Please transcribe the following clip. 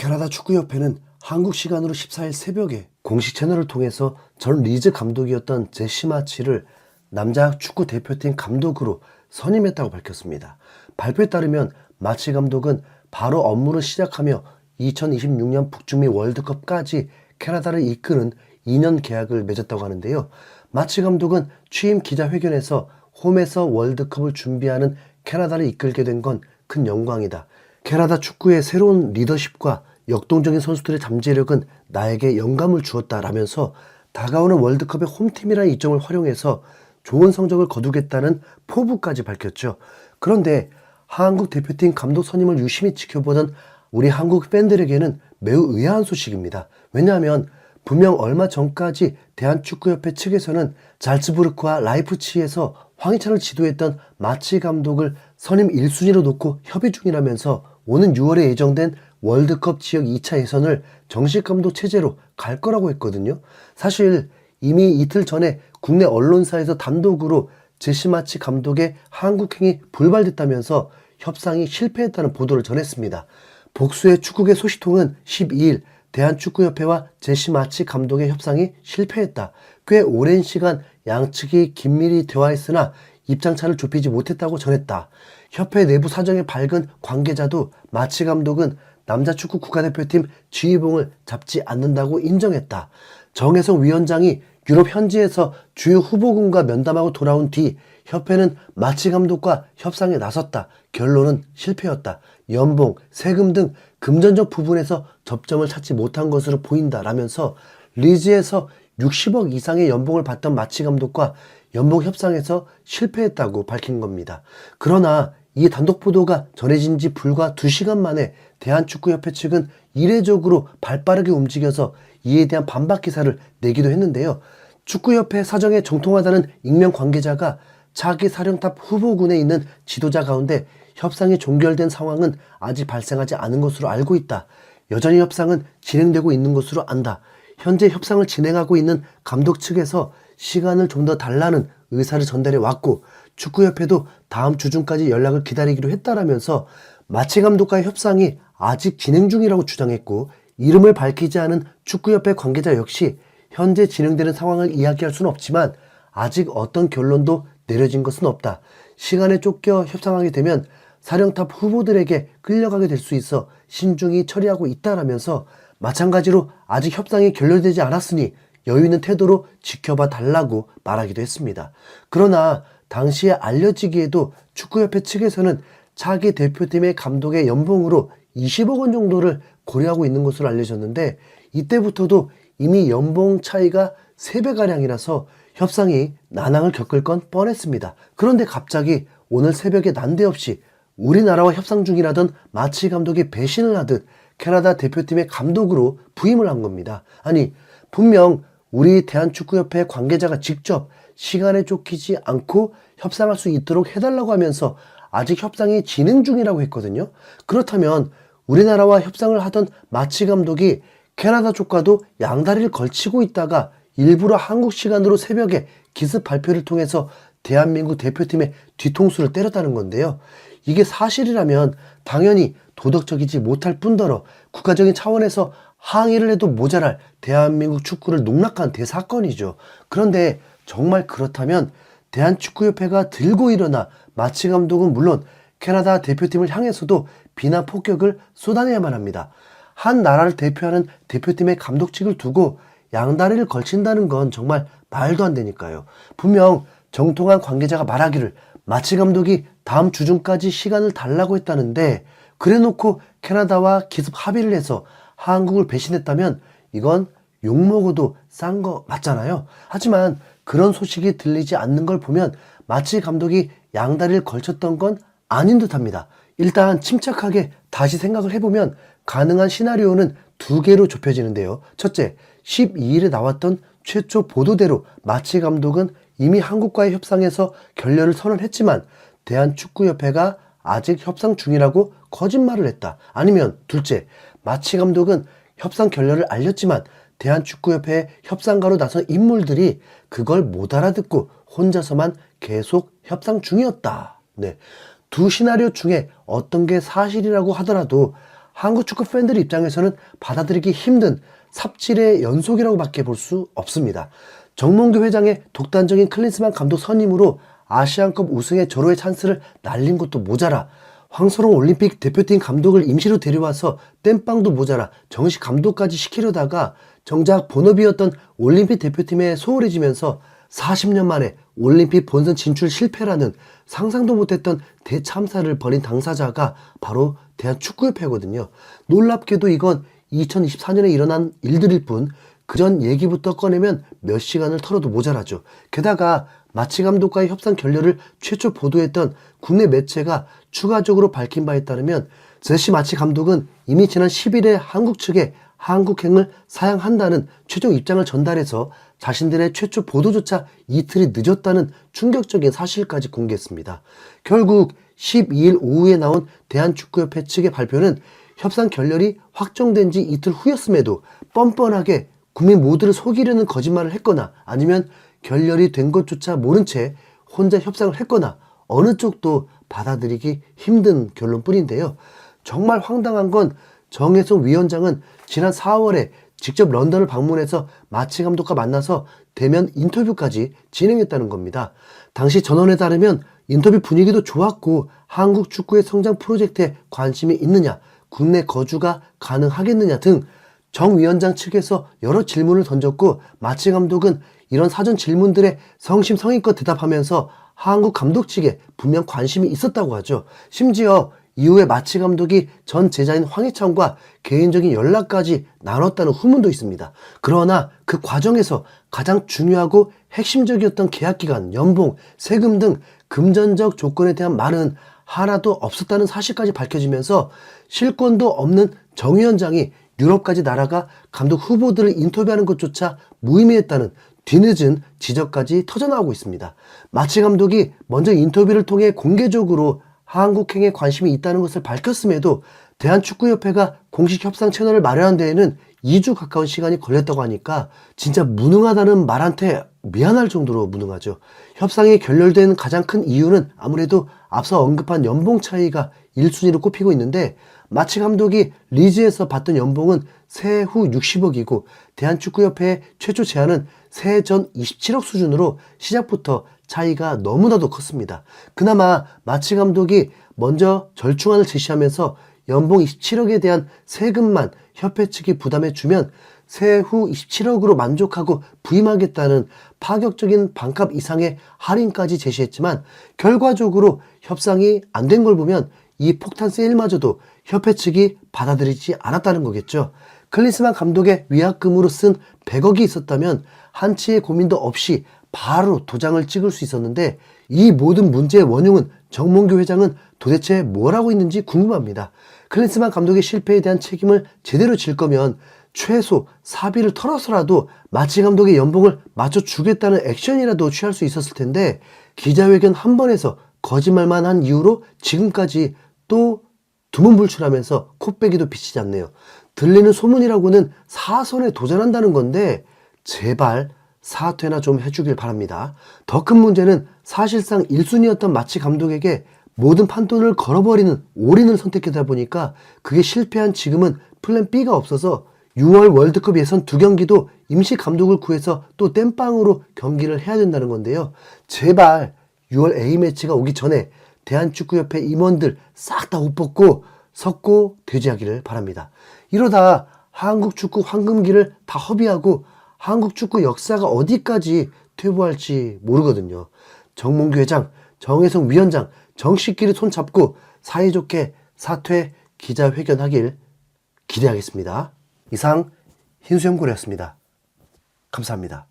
캐나다 축구협회는 한국 시간으로 14일 새벽에 공식 채널을 통해서 전 리즈 감독이었던 제시 마치를 남자 축구 대표팀 감독으로 선임했다고 밝혔습니다. 발표에 따르면 마치 감독은 바로 업무를 시작하며 2026년 북중미 월드컵까지 캐나다를 이끄는 2년 계약을 맺었다고 하는데요. 마치 감독은 취임 기자회견에서 홈에서 월드컵을 준비하는 캐나다를 이끌게 된 건 큰 영광이다. 캐나다 축구의 새로운 리더십과 역동적인 선수들의 잠재력은 나에게 영감을 주었다라면서 다가오는 월드컵의 홈팀이라는 이점을 활용해서 좋은 성적을 거두겠다는 포부까지 밝혔죠. 그런데 한국 대표팀 감독 선임을 유심히 지켜보던 우리 한국 팬들에게는 매우 의아한 소식입니다. 왜냐하면 분명 얼마 전까지 대한축구협회 측에서는 잘츠부르크와 라이프치히에서 황희찬을 지도했던 마치 감독을 선임 1순위로 놓고 협의 중이라면서 오는 6월에 예정된 월드컵 지역 2차 예선을 정식 감독 체제로 갈 거라고 했거든요. 사실 이미 이틀 전에 국내 언론사에서 단독으로 제시마치 감독의 한국행이 불발됐다면서 협상이 실패했다는 보도를 전했습니다. 복수의 축구계 소식통은 12일 대한축구협회와 제시마치 감독의 협상이 실패했다. 꽤 오랜 시간 양측이 긴밀히 대화했으나 입장차를 좁히지 못했다고 전했다. 협회 내부 사정에 밝은 관계자도 마치 감독은 남자 축구 국가대표팀 지휘봉을 잡지 않는다고 인정했다. 정혜성 위원장이 유럽 현지에서 주요 후보군과 면담하고 돌아온 뒤 협회는 마치 감독과 협상에 나섰다. 결론은 실패였다. 연봉, 세금 등 금전적 부분에서 접점을 찾지 못한 것으로 보인다 라면서 리즈에서 60억 이상의 연봉을 받던 마치 감독과 연봉 협상에서 실패했다고 밝힌 겁니다. 그러나 이 단독 보도가 전해진 지 불과 2시간 만에 대한축구협회 측은 이례적으로 발빠르게 움직여서 이에 대한 반박 기사를 내기도 했는데요. 축구협회 사정에 정통하다는 익명 관계자가 차기 사령탑 후보군에 있는 지도자 가운데 협상이 종결된 상황은 아직 발생하지 않은 것으로 알고 있다. 여전히 협상은 진행되고 있는 것으로 안다. 현재 협상을 진행하고 있는 감독 측에서 시간을 좀 더 달라는 의사를 전달해 왔고 축구협회도 다음 주 중까지 연락을 기다리기로 했다라면서 마치 감독과의 협상이 아직 진행 중이라고 주장했고 이름을 밝히지 않은 축구협회 관계자 역시 현재 진행되는 상황을 이야기할 수는 없지만 아직 어떤 결론도 내려진 것은 없다. 시간에 쫓겨 협상하게 되면 사령탑 후보들에게 끌려가게 될 수 있어 신중히 처리하고 있다라면서 마찬가지로 아직 협상이 결렬되지 않았으니 여유 있는 태도로 지켜봐 달라고 말하기도 했습니다. 그러나 당시에 알려지기에도 축구협회 측에서는 차기 대표팀의 감독의 연봉으로 20억 원 정도를 고려하고 있는 것으로 알려졌는데 이때부터도 이미 연봉 차이가 3배가량이라서 협상이 난항을 겪을 건 뻔했습니다. 그런데 갑자기 오늘 새벽에 난데없이 우리나라와 협상 중이라던 마치 감독이 배신을 하듯 캐나다 대표팀의 감독으로 부임을 한 겁니다. 아니, 분명 우리 대한축구협회 관계자가 직접 시간에 쫓기지 않고 협상할 수 있도록 해달라고 하면서 아직 협상이 진행 중이라고 했거든요. 그렇다면 우리나라와 협상을 하던 마치 감독이 캐나다 쪽과도 양다리를 걸치고 있다가 일부러 한국 시간으로 새벽에 기습 발표를 통해서 대한민국 대표팀의 뒤통수를 때렸다는 건데요. 이게 사실이라면 당연히 도덕적이지 못할 뿐더러 국가적인 차원에서 항의를 해도 모자랄 대한민국 축구를 농락한 대사건이죠. 그런데 정말 그렇다면 대한축구협회가 들고 일어나 마치 감독은 물론 캐나다 대표팀을 향해서도 비난 폭격을 쏟아내야만 합니다. 한 나라를 대표하는 대표팀의 감독직을 두고 양다리를 걸친다는 건 정말 말도 안 되니까요. 분명 정통한 관계자가 말하기를 마치 감독이 다음 주 중까지 시간을 달라고 했다는데 그래놓고 캐나다와 기습 합의를 해서 한국을 배신했다면 이건 욕먹어도 싼 거 맞잖아요. 하지만 그런 소식이 들리지 않는 걸 보면 마치 감독이 양다리를 걸쳤던 건 아닌 듯 합니다. 일단 침착하게 다시 생각을 해보면 가능한 시나리오는 두 개로 좁혀지는데요. 첫째, 12일에 나왔던 최초 보도대로 마치 감독은 이미 한국과의 협상에서 결렬을 선언했지만 대한축구협회가 아직 협상 중이라고 거짓말을 했다. 아니면 둘째, 마치 감독은 협상 결렬을 알렸지만 대한축구협회 협상가로 나선 인물들이 그걸 못 알아듣고 혼자서만 계속 협상 중이었다. 네. 두 시나리오 중에 어떤 게 사실이라고 하더라도 한국 축구 팬들 입장에서는 받아들이기 힘든 삽질의 연속이라고밖에 볼 수 없습니다. 정몽규 회장의 독단적인 클린스만 감독 선임으로 아시안컵 우승의 절호의 찬스를 날린 것도 모자라 황소롱 올림픽 대표팀 감독을 임시로 데려와서 땜빵도 모자라 정식 감독까지 시키려다가 정작 본업이었던 올림픽 대표팀에 소홀해지면서 40년 만에 올림픽 본선 진출 실패라는 상상도 못했던 대참사를 벌인 당사자가 바로 대한축구협회거든요. 놀랍게도 이건 2024년에 일어난 일들일 뿐 그전 얘기부터 꺼내면 몇 시간을 털어도 모자라죠. 게다가 마치 감독과의 협상 결렬을 최초 보도했던 국내 매체가 추가적으로 밝힌 바에 따르면 제시 마치 감독은 이미 지난 10일에 한국 측에 한국행을 사양한다는 최종 입장을 전달해서 자신들의 최초 보도조차 이틀이 늦었다는 충격적인 사실까지 공개했습니다. 결국 12일 오후에 나온 대한축구협회 측의 발표는 협상 결렬이 확정된 지 이틀 후였음에도 뻔뻔하게 국민 모두를 속이려는 거짓말을 했거나 아니면 결렬이 된 것조차 모른 채 혼자 협상을 했거나 어느 쪽도 받아들이기 힘든 결론뿐인데요. 정말 황당한 건 정혜성 위원장은 지난 4월에 직접 런던을 방문해서 마치 감독과 만나서 대면 인터뷰까지 진행했다는 겁니다. 당시 전원에 따르면 인터뷰 분위기도 좋았고 한국 축구의 성장 프로젝트에 관심이 있느냐, 국내 거주가 가능하겠느냐 등 정 위원장 측에서 여러 질문을 던졌고 마치 감독은 이런 사전 질문들에 성심성의껏 대답하면서 한국 감독 측에 분명 관심이 있었다고 하죠. 심지어 이후에 마치 감독이 전 제자인 황희찬과 개인적인 연락까지 나눴다는 후문도 있습니다. 그러나 그 과정에서 가장 중요하고 핵심적이었던 계약 기간, 연봉, 세금 등 금전적 조건에 대한 말은 하나도 없었다는 사실까지 밝혀지면서 실권도 없는 정 위원장이 유럽까지 날아가 감독 후보들을 인터뷰하는 것조차 무의미했다는 뒤늦은 지적까지 터져나오고 있습니다. 마치 감독이 먼저 인터뷰를 통해 공개적으로 한국행에 관심이 있다는 것을 밝혔음에도 대한축구협회가 공식 협상 채널을 마련한 데에는 2주 가까운 시간이 걸렸다고 하니까 진짜 무능하다는 말한테 미안할 정도로 무능하죠. 협상이 결렬된 가장 큰 이유는 아무래도 앞서 언급한 연봉 차이가 1순위로 꼽히고 있는데 마치 감독이 리즈에서 받던 연봉은 새해 후 60억이고 대한축구협회의 최초 제안은 새해 전 27억 수준으로 시작부터 차이가 너무나도 컸습니다. 그나마 마치 감독이 먼저 절충안을 제시하면서 연봉 27억에 대한 세금만 협회 측이 부담해 주면 새해 후 27억으로 만족하고 부임하겠다는 파격적인 반값 이상의 할인까지 제시했지만 결과적으로 협상이 안 된 걸 보면 이 폭탄 세일마저도 협회 측이 받아들이지 않았다는 거겠죠. 클리스만 감독의 위약금으로 쓴 100억이 있었다면 한치의 고민도 없이 바로 도장을 찍을 수 있었는데 이 모든 문제의 원흉은 정몽규 회장은 도대체 뭘 하고 있는지 궁금합니다. 클린스만 감독의 실패에 대한 책임을 제대로 질 거면 최소 사비를 털어서라도 마치 감독의 연봉을 맞춰주겠다는 액션이라도 취할 수 있었을 텐데 기자회견 한 번에서 거짓말만 한 이유로 지금까지 또 두문불출하면서 코빼기도 비치지 않네요. 들리는 소문이라고는 사선에 도전한다는 건데 제발 사퇴나 좀 해주길 바랍니다. 더 큰 문제는 사실상 1순위였던 마치 감독에게 모든 판돈을 걸어버리는 올인을 선택하다 보니까 그게 실패한 지금은 플랜 B가 없어서 6월 월드컵 예선 두 경기도 임시 감독을 구해서 또 땜빵으로 경기를 해야 된다는 건데요. 제발 6월 A매치가 오기 전에 대한축구협회 임원들 싹 다 옷 벗고 석고 돼지하기를 바랍니다. 이러다 한국 축구 황금기를 다 허비하고 한국 축구 역사가 어디까지 퇴보할지 모르거든요. 정몽규 회장, 정혜성 위원장 정식끼리 손잡고 사이좋게 사퇴 기자회견하길 기대하겠습니다. 이상 흰수염고래였습니다. 감사합니다.